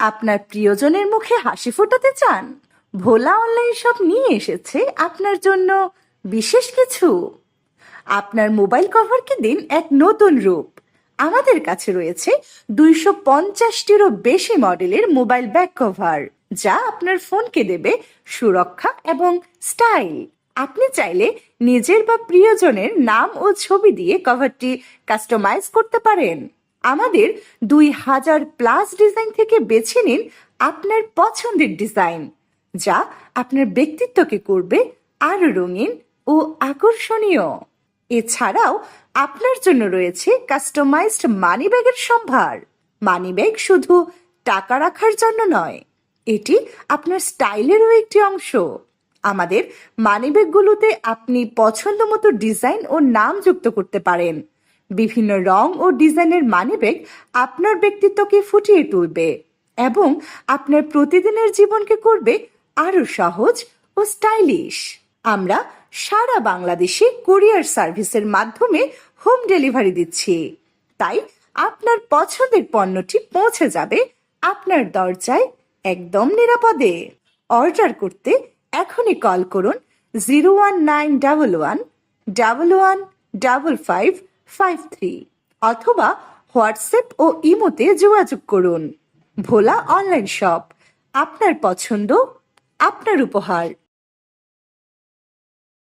আপনার প্রিয়জনের মুখে হাসি ফোটাতে চান? ভোলা অনলাইন শপ নিয়ে এসেছে আপনার জন্য বিশেষ কিছু। আপনার মোবাইল কভারকে দিন এক নতুন রূপ। আমাদের কাছে রয়েছে দুইশো পঞ্চাশটিরও বেশি মডেলের মোবাইল ব্যাক কভার যা আপনার ফোনকে দেবে সুরক্ষা এবং স্টাইল আপনি চাইলে নিজের বা প্রিয়জনের নাম ও ছবি দিয়ে কভারটি কাস্টমাইজ করতে পারেন। আমাদের দুই হাজার প্লাস ডিজাইন থেকে বেছে নিন আপনার পছন্দের ডিজাইন যা আপনার ব্যক্তিত্বকে করবে আরও রঙিন ও আকর্ষণীয়। এছাড়াও আপনার জন্য রয়েছে কাস্টমাইজড মানি ব্যাগের সম্ভার। মানি ব্যাগ শুধু টাকা রাখার জন্য নয়, এটি আপনার স্টাইলেরও একটি অংশ। আমাদের মানি ব্যাগগুলোতে আপনি পছন্দ মতো ডিজাইন ও নাম যুক্ত করতে পারেন। বিভিন্ন রং ও ডিজাইনের মানি ব্যাগ আপনার ব্যক্তিত্বকে ফুটিয়ে তুলবে এবং আপনার প্রতিদিনের জীবনকে করবে আরও সহজ ও স্টাইলিশ। আমরা সারা বাংলাদেশে কুরিয়ার সার্ভিসের মাধ্যমে হোম ডেলিভারি দিচ্ছি। তাই আপনার পছন্দের পণ্যটি পৌঁছে যাবে আপনার দরজায় একদম নিরাপদে। অর্ডার করতে এখনই কল করুন zero one nine double one double one double five five three অথবা হোয়াটসঅ্যাপ ও ইমোতে যোগাযোগ করুন। ভোলা অনলাইন শপ, আপনার পছন্দ, আপনার উপহার।